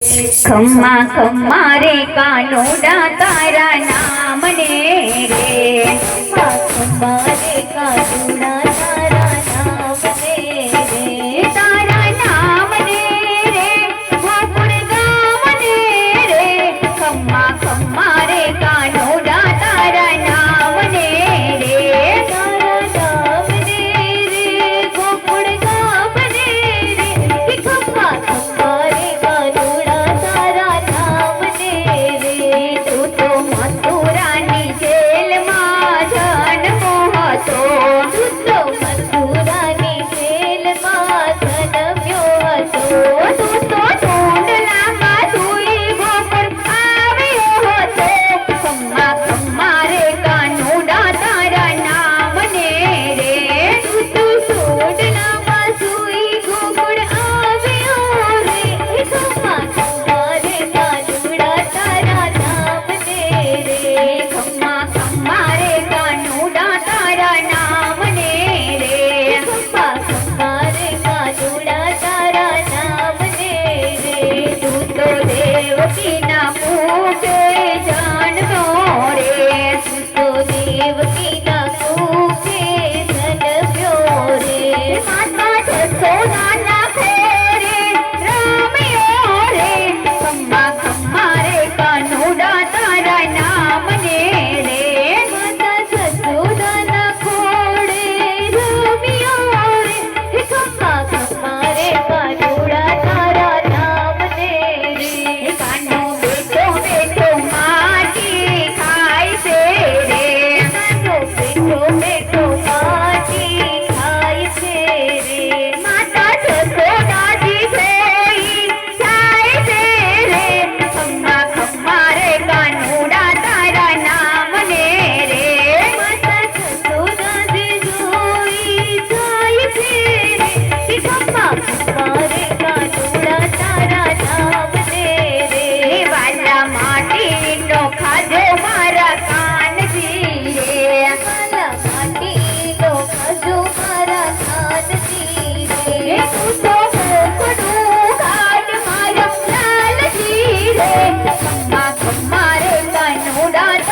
ખમ્મા ખમ્મા રે કાનોડા તારા નામને રે. ખમ્મા રે કાનોડા டார்க்